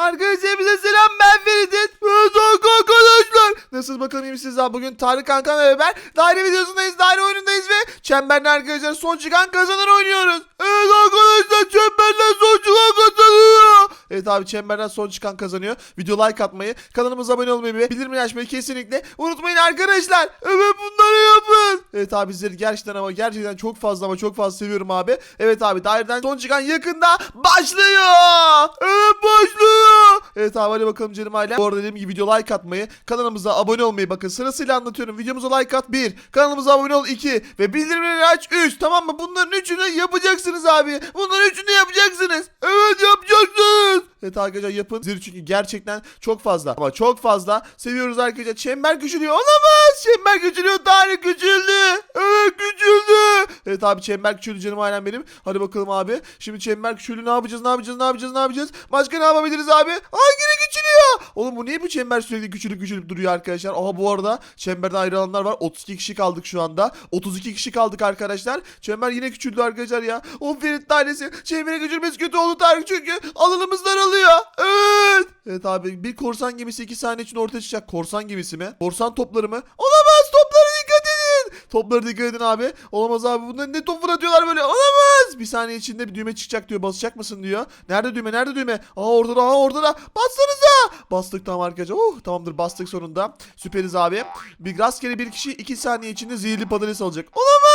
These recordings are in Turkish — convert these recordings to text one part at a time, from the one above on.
Arkadaşlar bize selam ben Ferit. Evet arkadaşlar. Nasılsınız bakalım abi? Bugün Tarık Kankan ve ben daire videosundayız. Daire oyunundayız ve çemberden arkadaşlar son çıkan kazanır oynuyoruz. Evet arkadaşlar çemberden son çıkan kazanıyor. Evet abi çemberden son çıkan kazanıyor. Video like atmayı, kanalımıza abone olmayı ve bildirimleri açmayı kesinlikle unutmayın arkadaşlar. Evet bunları yapın. Evet abi sizleri gerçekten ama gerçekten çok fazla ama çok fazla seviyorum abi. Evet abi daireden son çıkan yakında başlıyor. Evet başlıyor. Evet abi hadi bakalım canım ailem. Bu arada dediğim gibi video like atmayı, kanalımıza abone olmayı bakın sırasıyla anlatıyorum. Videomuza like at 1, kanalımıza abone ol 2 ve bildirimleri aç 3 tamam mı? Bunların üçünü yapacaksınız abi. Bunların üçünü yapacaksınız. Evet yapacaksınız. Evet arkadaşlar yapın. Zil çünkü gerçekten çok fazla. Ama çok fazla. Seviyoruz arkadaşlar. Çember küçülüyor. Olamaz. Çember küçülüyor. Tarih küçüldü. Evet küçüldü. Evet abi çember küçüldü canım ailem benim. Hadi bakalım abi. Şimdi çember küçüldü. Ne yapacağız? Ne yapacağız? Ne yapacağız? Ne yapacağız? Başka ne yapabiliriz abi? Ay yine küçülüyor. Oğlum bu niye bu çember sürekli küçülüp küçülüp duruyor arkadaşlar? Aha bu arada çemberden ayrılanlar var. 32 kişi kaldık şu anda. 32 kişi kaldık arkadaşlar. Çember yine küçüldü arkadaşlar ya. O Ferit tanesi. Çembere küçülmesi kötü oldu Tarık çünkü alanımız daralıyor. Evet. Evet abi bir korsan gemisi 2 saniye için ortaya çıkacak. Korsan gemisi mi? Korsan topları mı? Olamaz. Toplara dikkat edin abi. Olamaz abi bunlar ne top fırlatıyorlar böyle. Olamaz. Bir saniye içinde bir düğme çıkacak diyor. Basacak mısın diyor. Nerede düğme? Nerede düğme? Aa orada da. Aa orada da. Bassanıza. Bastık tamam arkadaşlar. Oh tamamdır bastık sonunda. Süperiz abi. Bir rastgele bir kişi 2 saniye içinde zehirli patates alacak. Olamaz.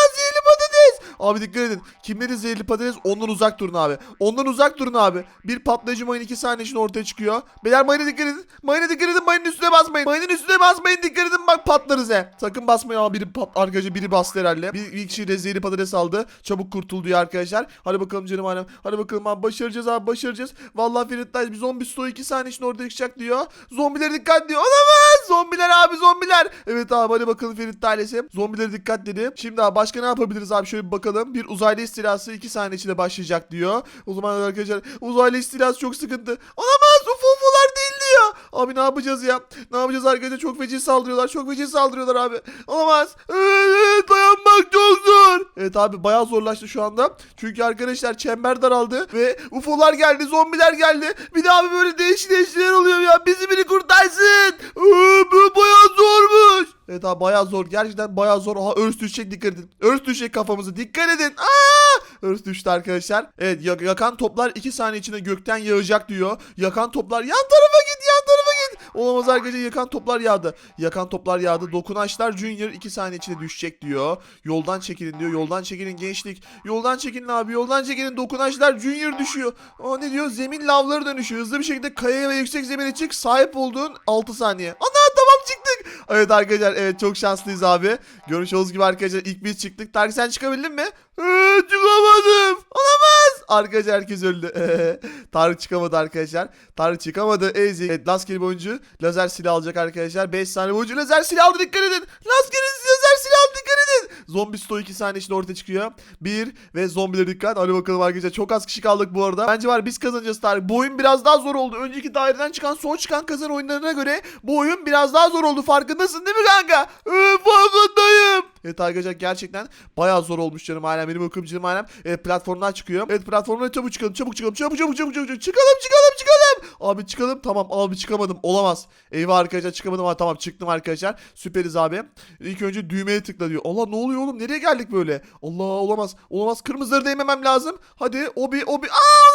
Abi dikkat edin. Kimlerin zehirli patates ondan uzak durun abi. Ondan uzak durun abi. Bir patlayıcı mayın 2 saniye içinde ortaya çıkıyor. Beyler mayına dikkat edin. Mayına dikkat edin. Mayının üstüne basmayın. Mayının üstüne basmayın. Dikkat edin bak patlarız he. Sakın basmayın ama biri pat arkadaşlar biri bastı herhalde. Bir, bir kişi de zehirli patates aldı. Çabuk kurtul diyor arkadaşlar. Hadi bakalım canım annem. Hadi bakalım abi başaracağız abi başaracağız. Vallahi Ferit bir zombi stoğu 2 saniye içinde ortaya çıkacak diyor. Zombilere dikkat diyor. Olamaz. Zombiler abi zombiler. Evet abi hadi bakalım Ferit ailesi. Zombilere dikkat dedi. Şimdi abi başka ne yapabiliriz abi şöyle bir bakalım. Bir uzaylı istilası 2 saniye içinde başlayacak diyor. O zaman arkadaşlar uzaylı istilası çok sıkıntı. Olamaz. Abi ne yapacağız ya? Ne yapacağız arkadaşlar? Çok feci saldırıyorlar. Çok feci saldırıyorlar abi. Olamaz. Evet, dayanmak çok zor. Evet abi bayağı zorlaştı şu anda. Çünkü arkadaşlar çember daraldı ve UFO'lar geldi, zombiler geldi. Bir de abi böyle değişik değişik şeyler oluyor ya. Bizi biri kurtarsın. Bu bayağı zormuş. Evet abi bayağı zor. Gerçekten bayağı zor. Aha örs düşecek dikkat edin. Örs düşecek kafamızı. Dikkat edin. Aa! Örs düştü arkadaşlar. Evet yak- yakan toplar 2 saniye içinde gökten yağacak diyor. Yakan toplar yan tarafa git. Olamaz arkadaşlar yakan toplar yağdı. Yakan toplar yağdı. Dokunaçlar Junior 2 saniye içinde düşecek diyor. Yoldan çekilin diyor. Yoldan çekilin gençlik. Yoldan çekilin abi. Yoldan çekilin. Dokunaçlar Junior düşüyor. Aa ne diyor? Zemin lavları dönüşüyor. Hızlı bir şekilde kayaya ve yüksek zemine çık. Sahip olduğun 6 saniye. Ana tamam çıktık. Evet arkadaşlar evet çok şanslıyız abi. Görmüş olduğunuz gibi arkadaşlar ilk biz çıktık. Tarık sen çıkabildin mi? Ee, çıkamadım. Olamaz. Arkadaşlar herkes öldü. Tarık çıkamadı arkadaşlar. Tarık çıkamadı. Ezik. Evet bir oyuncu lazer silah alacak arkadaşlar. 5 saniye boyunca lazer silah aldı dikkat edin. Rastgele lazer silah aldı dikkat edin. Zombi sto 2 saniye içinde ortaya çıkıyor. 1 ve zombilere dikkat. Hadi bakalım arkadaşlar. Çok az kişi kaldık bu arada. Bence var biz kazanacağız Tarık. Bu oyun biraz daha zor oldu. Önceki daireden çıkan son çıkan kazan oyunlarına göre bu oyun biraz daha zor oldu. Farkındasın değil mi kanka? Ee, farkındayım. Evet arkadaşlar gerçekten bayağı zor olmuş canım ailem. Benim okuyum canım ailem. Evet platformdan çıkıyor. Evet platformdan çabuk çıkalım. Çabuk çıkalım. Çabuk çabuk çabuk. çabuk. Çıkalım çıkalım çıkalım. Abi çıkalım. Tamam abi çıkamadım. Olamaz. Eyvah arkadaşlar çıkamadım. Ha, tamam çıktım arkadaşlar. Süperiz abi. İlk önce düğmeye tıkla diyor. Allah ne oluyor oğlum? Nereye geldik böyle? Allah olamaz. Olamaz. Kırmızıları değmemem lazım. Hadi obi obi. Aa.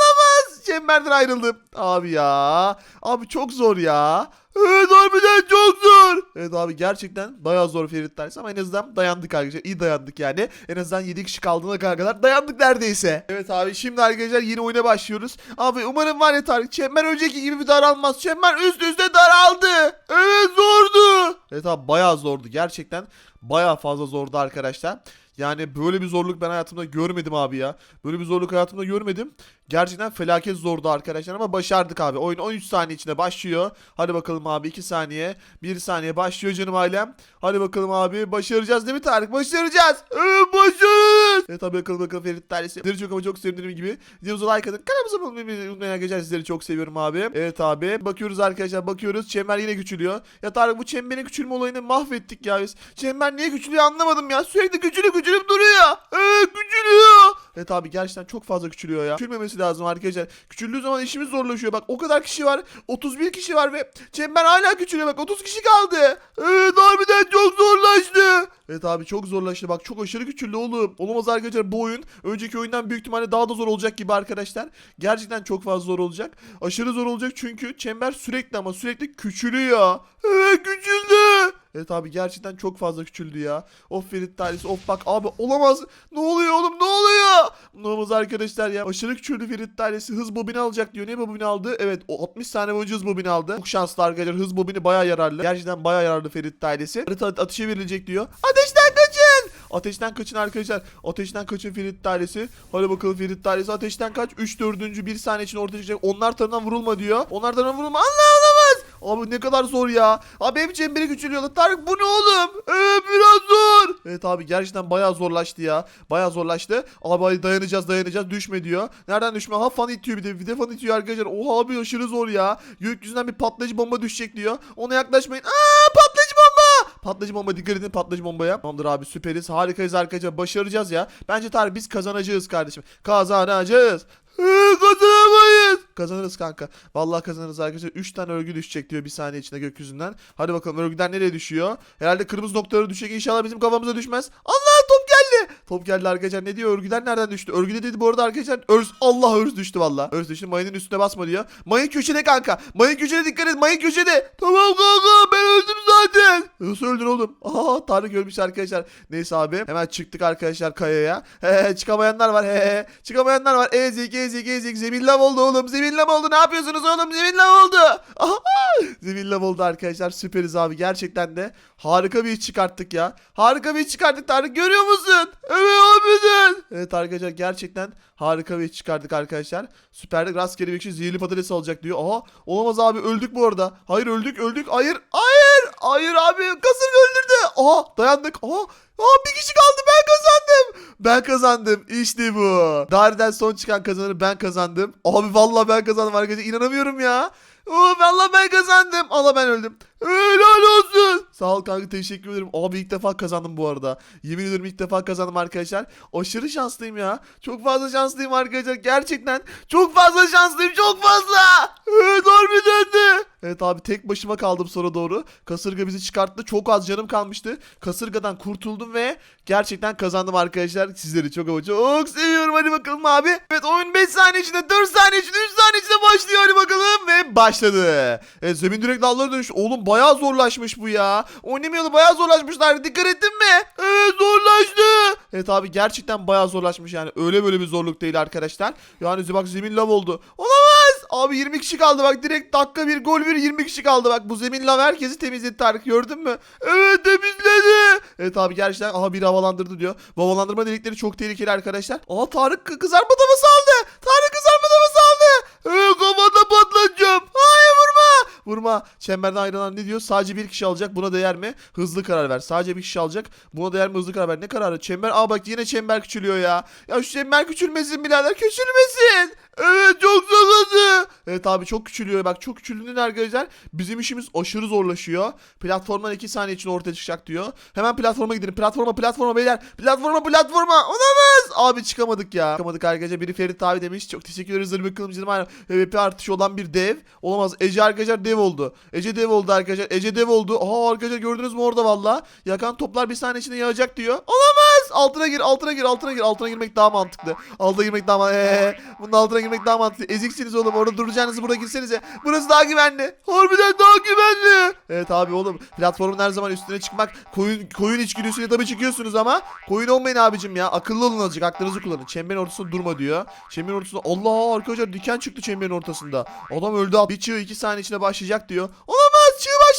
Çemberden ayrıldım. Abi ya. Abi çok zor ya. Evet harbiden çok zor. Evet abi gerçekten bayağı zor Ferit ders ama en azından dayandık arkadaşlar. İyi dayandık yani. En azından 7 kişi kaldığına kadar dayandık neredeyse. Evet abi şimdi arkadaşlar yeni oyuna başlıyoruz. Abi umarım var ya Tarık çember önceki gibi bir daralmaz. Çember üst üste daraldı. Evet zordu. Evet abi bayağı zordu gerçekten. Bayağı fazla zordu arkadaşlar. Yani böyle bir zorluk ben hayatımda görmedim abi ya. Böyle bir zorluk hayatımda görmedim. Gerçekten felaket zordu arkadaşlar ama başardık abi. Oyun 13 saniye içinde başlıyor. Hadi bakalım abi 2 saniye. 1 saniye başlıyor canım ailem. Hadi bakalım abi başaracağız değil mi Tarık? Başaracağız. Evet başarırız. Evet abi bakalım bakalım Ferit Tarihsi. Sizleri çok ama çok sevdiğim gibi. Videomuza like atın. Kanalımıza abone olmayı unutmayın arkadaşlar. Sizleri çok seviyorum abi. Evet abi. Bakıyoruz arkadaşlar bakıyoruz. Çember yine küçülüyor. Ya Tarık bu çemberin küçülme olayını mahvettik ya biz. Çember niye küçülüyor anlamadım ya. Sürekli küçülüp küçülüp duruyor. Evet küçülüyor. Evet abi gerçekten çok fazla küçülüyor ya. Küçülmemesi lazım arkadaşlar. Küçüldüğü zaman işimiz zorlaşıyor. Bak o kadar kişi var. 31 kişi var ve çember hala küçülüyor. Bak 30 kişi kaldı. Evet harbiden çok zorlaştı. Evet abi çok zorlaştı. Bak çok aşırı küçüldü oğlum. Olamaz arkadaşlar bu oyun önceki oyundan büyük ihtimalle daha da zor olacak gibi arkadaşlar. Gerçekten çok fazla zor olacak. Aşırı zor olacak çünkü çember sürekli ama sürekli küçülüyor. Evet küçüldü. Evet abi gerçekten çok fazla küçüldü ya. Of Ferit tanesi of bak abi olamaz. Ne oluyor oğlum ne oluyor? Olamaz arkadaşlar ya. Aşırı küçüldü Ferit tanesi. Hız bobini alacak diyor. Ne bobini aldı? Evet o 60 saniye boyunca hız bobini aldı. Çok şanslı arkadaşlar. Hız bobini baya yararlı. Gerçekten baya yararlı Ferit tanesi. Harita atışa verilecek diyor. Ateşten kaçın. Ateşten kaçın arkadaşlar. Ateşten kaçın Ferit tanesi. Hadi bakalım Ferit tanesi ateşten kaç. 3 4. 1 saniye için ortaya çıkacak. Onlar tarafından vurulma diyor. Onlar tarafından vurulma. Allah olamaz. Abi ne kadar zor ya. Abi hep çemberi küçülüyorlar. Tarık bu ne oğlum? Ee, biraz zor. Evet abi gerçekten bayağı zorlaştı ya. Bayağı zorlaştı. Abi dayanacağız dayanacağız düşme diyor. Nereden düşme? Ha fan itiyor bir de. Bir de fan itiyor arkadaşlar. Oha abi aşırı zor ya. Gökyüzünden bir patlayıcı bomba düşecek diyor. Ona yaklaşmayın. Aa patlayıcı bomba. Patlayıcı bomba dikkat edin patlayıcı bombaya. Tamamdır abi süperiz. Harikayız arkadaşlar. Başaracağız ya. Bence Tarık biz kazanacağız kardeşim. Kazanacağız. Ee, Kazanamayız. Kazanırız kanka. Vallahi kazanırız arkadaşlar. 3 tane örgü düşecek diyor bir saniye içinde gökyüzünden. Hadi bakalım örgüden nereye düşüyor? Herhalde kırmızı noktaları düşecek. İnşallah bizim kafamıza düşmez. Allah top geldi. Arkadaşlar. Ne diyor? Örgüden nereden düştü? Örgüde dedi bu arada arkadaşlar. Örs. Allah örs düştü valla. Örs düştü. Mayının üstüne basma diyor. Mayın köşede kanka. Mayın köşede dikkat et. Mayın köşede. Tamam kanka ben öldüm zaten. Nasıl öldün oğlum? Aa Tarık ölmüş arkadaşlar. Neyse abi. Hemen çıktık arkadaşlar kayaya. He çıkamayanlar var. He. Çıkamayanlar var. Ezik ezik ezik. Zemin lav oldu oğlum. Zemin lav oldu. Ne yapıyorsunuz oğlum? Zemin lav oldu. Aha. Zemin lav oldu arkadaşlar. Süperiz abi. Gerçekten de harika bir iş çıkarttık ya. Harika bir iş çıkarttık Tarık. Görüyor musun? Abiden. Evet arkadaşlar gerçekten harika bir iş çıkardık arkadaşlar. Süperdik. Rastgele bir kişi zehirli patates alacak diyor. Aha. Olamaz abi. Öldük bu arada. Hayır öldük öldük. Hayır. Hayır. Hayır abi. Kasırga öldürdü. Aha. Dayandık. Aha. Aa bir kişi kaldı ben kazandım. Ben kazandım. İşte bu. Daireden son çıkan kazanır ben kazandım. Abi vallahi ben kazandım arkadaşlar. İnanamıyorum ya. Oo, vallahi ben kazandım. Allah ben öldüm. Helal olsun. Sağ ol kanka teşekkür ederim. Abi ilk defa kazandım bu arada. Yemin ediyorum ilk defa kazandım arkadaşlar. Aşırı şanslıyım ya. Çok fazla şanslıyım arkadaşlar. Gerçekten çok fazla şanslıyım. Çok fazla. Evet harbiden de. Evet abi tek başıma kaldım sonra doğru. Kasırga bizi çıkarttı. Çok az canım kalmıştı. Kasırgadan kurtuldum ve gerçekten kazandım arkadaşlar. Sizleri çok ama çok seviyorum. Hadi bakalım abi. Evet oyun 5 saniye içinde 4 saniye içinde 3 saniye içinde başlıyor. Hadi bakalım ve başladı. Evet zemin direkt dallara dönüş. Oğlum bayağı zorlaşmış bu ya. Oynamayalı bayağı zorlaşmışlar. Dikkat ettin mi? Evet zorlaştı. Evet abi gerçekten bayağı zorlaşmış yani. Öyle böyle bir zorluk değil arkadaşlar. Yani bak zemin lav oldu. Olamaz. Abi 20 kişi kaldı bak direkt dakika bir gol bir 20 kişi kaldı bak bu zemin lav herkesi temizledi Tarık gördün mü? Evet temizledi. Evet abi gerçekten aha bir havalandırdı diyor. Bu havalandırma delikleri çok tehlikeli arkadaşlar. Aa Tarık kı- kızarma tavası aldı. Tarık kızarma tavası aldı. Evet kafada patlatacağım. Vurma. Çemberden ayrılan ne diyor? Sadece bir kişi alacak. Buna değer mi? Hızlı karar ver. Sadece bir kişi alacak. Buna değer mi? Hızlı karar ver. Ne kararı? Çember. Aa bak yine çember küçülüyor ya. Ya şu çember küçülmesin birader. Küçülmesin. Evet çok zorladı. Evet abi çok küçülüyor. Bak çok küçüldüğünde arkadaşlar bizim işimiz aşırı zorlaşıyor. Platformdan 2 saniye için ortaya çıkacak diyor. Hemen platforma gidelim. Platforma platforma beyler. Platforma platforma. Olamaz. Abi çıkamadık ya. Çıkamadık arkadaşlar. Biri Ferit abi demiş. Çok teşekkür ederiz. Bakalım canım. Aynen. PvP artışı olan bir dev. Olamaz. Ece arkadaşlar dev oldu. Ece dev oldu arkadaşlar. Ece dev oldu. Aa arkadaşlar gördünüz mü orada valla. Yakan toplar bir saniye içinde yağacak diyor. Olamaz. Altına gir altına gir altına gir. Altına girmek daha mantıklı. Altına girmek daha mantıklı. Ee, bunun altına girmek daha mantıklı. Eziksiniz oğlum. Orada duracağınızı burada girsenize. Burası daha güvenli. Harbiden daha güvenli. Evet abi oğlum. Platformun her zaman üstüne çıkmak. Koyun, koyun içgüdüsüyle tabii çıkıyorsunuz ama. Koyun olmayın abicim ya. Akıllı olun azıcık. Aklınızı kullanın. Çemberin ortasında durma diyor. Çemberin ortasında. Allah arkadaşlar diken çıktı çemberin ortasında. Adam öldü. Bir çığ iki saniye içinde başlayacak diyor. Olamaz. Çığ başlıyor.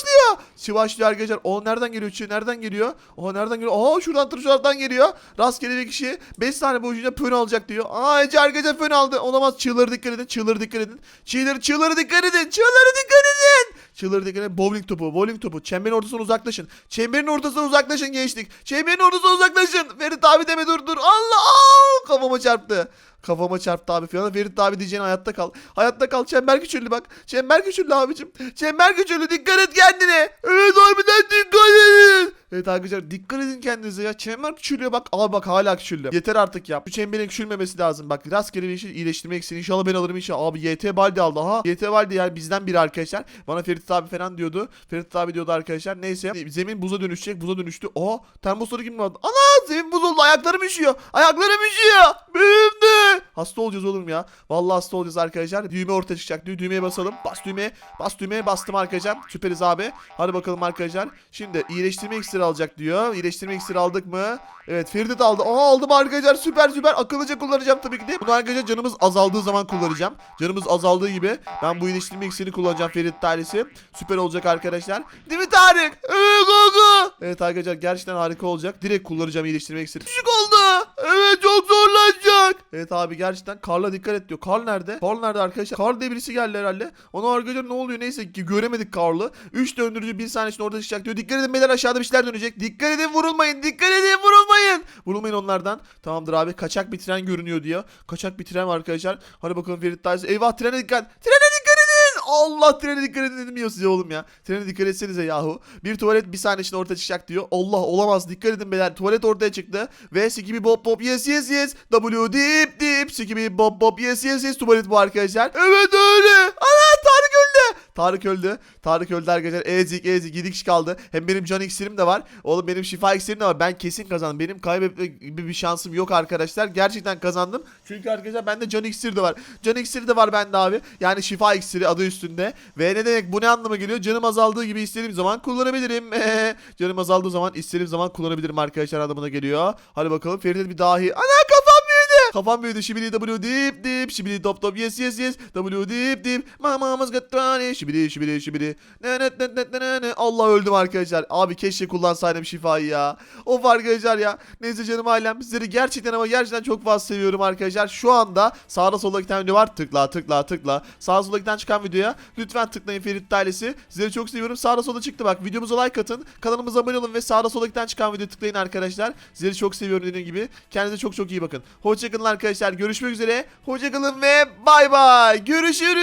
Çığ başlıyor arkadaşlar. O nereden geliyor çığ? Nereden geliyor? O nereden geliyor? Aa şuradan tır şuradan geliyor. Rastgele bir kişi 5 saniye boyunca fön alacak diyor. Aa Ece arkadaşlar fön aldı. Olamaz. Çığları dikkat edin. Çığları dikkat edin. Çığları çığları dikkat edin. Çığları dikkat edin. Çığları dikkat edin. Bowling topu. Bowling topu. Çemberin ortasına uzaklaşın. Çemberin ortasına uzaklaşın gençlik. Çemberin ortasına uzaklaşın. Ferit abi deme dur dur. Allah! Kafama çarptı. Kafama çarptı abi falan. Ferit abi diyeceğin hayatta kal. Hayatta kal. Çember küçüldü bak. Çember küçüldü abicim. Çember küçüldü. Dikkat et kendine. Evet harbiden dikkat edin. Evet arkadaşlar dikkat edin kendinize ya. Çember küçülüyor bak. Al bak hala küçüldü. Yeter artık ya. Bu çemberin küçülmemesi lazım. Bak rastgele bir şey iyileştirmek için. İnşallah ben alırım inşallah. Abi YT Baldi aldı. Ha YT Baldi yani bizden biri arkadaşlar. Bana Ferit abi falan diyordu. Ferit abi diyordu arkadaşlar. Neyse. Zemin buza dönüşecek. Buza dönüştü. Aa termosları kim vardı? Ana zemin buz oldu. Ayaklarım üşüyor. Ayaklarım üşüyor. Benim. Hasta olacağız oğlum ya. Vallahi hasta olacağız arkadaşlar. Düğme ortaya çıkacak. Dü düğmeye basalım. Bas düğmeye. Bas düğmeye bastım arkadaşlar. Süperiz abi. Hadi bakalım arkadaşlar. Şimdi iyileştirme iksiri alacak diyor. İyileştirme iksiri aldık mı? Evet de aldı. Aa aldım arkadaşlar. Süper süper. Akıllıca kullanacağım tabii ki de. Bunu arkadaşlar canımız azaldığı zaman kullanacağım. Canımız azaldığı gibi ben bu iyileştirme iksirini kullanacağım Ferit tanesi. Süper olacak arkadaşlar. Değil mi Tarık? Evet kanka. Evet arkadaşlar gerçekten harika olacak. Direkt kullanacağım iyileştirme iksiri. Düşük oldu. Evet çok zorlanacak. Evet abi gerçekten Karl'a dikkat et diyor. Karl nerede? Karl nerede arkadaşlar? Karl diye birisi geldi herhalde. Ona arkadaşlar ne oluyor neyse ki göremedik Karl'ı. 3 döndürücü bir saniye içinde orada çıkacak diyor. Dikkat edin beyler aşağıda bir şeyler dönecek. Dikkat edin vurulmayın. Dikkat edin vurulmayın. Vurulmayın onlardan. Tamamdır abi. Kaçak bir tren görünüyor diyor. Kaçak bir tren var arkadaşlar. Hadi bakalım Ferit. Eyvah trene dikkat. Trene. Allah trene dikkat edin dedim ya size oğlum ya. Trene dikkat etsenize yahu. Bir tuvalet bir saniye içinde ortaya çıkacak diyor. Allah olamaz dikkat edin beyler. Tuvalet ortaya çıktı. Ve Skibi Bob Bob yes yes yes. W dip dip. Skibi Bob Bob yes yes yes. Tuvalet bu arkadaşlar. Evet öyle. Ana Tarık öldü. Tarık öldü. Arkadaşlar. Ezik ezik 7 kişi kaldı. Hem benim can iksirim de var. Oğlum benim şifa iksirim de var. Ben kesin kazandım. Benim kaybetme gibi bir şansım yok arkadaşlar. Gerçekten kazandım. Çünkü arkadaşlar bende can iksiri de var. Can iksiri de var bende abi. Yani şifa iksiri adı üstünde. Ve ne demek bu ne anlama geliyor? Canım azaldığı gibi istediğim zaman kullanabilirim. canım azaldığı zaman istediğim zaman kullanabilirim arkadaşlar anlamına geliyor. Hadi bakalım Feride bir dahi. Ana kafam. Kafam büyüdü. Şibidi W dip dip. Şibidi top top yes yes yes. W dip dip. Mamamız gattani. Şibidi şibidi şibidi. Ne ne ne ne ne ne. Allah öldüm arkadaşlar. Abi keşke kullansaydım şifayı ya. Of arkadaşlar ya. Neyse canım ailem. Sizleri gerçekten ama gerçekten çok fazla seviyorum arkadaşlar. Şu anda sağda solda tane video var. Tıkla tıkla tıkla. Sağda solda tane çıkan videoya. Lütfen tıklayın Ferit ailesi. Sizleri çok seviyorum. Sağda solda çıktı bak. Videomuza like atın. Kanalımıza abone olun ve sağda solda tane çıkan videoya tıklayın arkadaşlar. Sizleri çok seviyorum dediğim gibi. Kendinize çok çok iyi bakın. Hoşçakalın arkadaşlar. Görüşmek üzere. Hoşçakalın ve bay bay. Görüşürüz.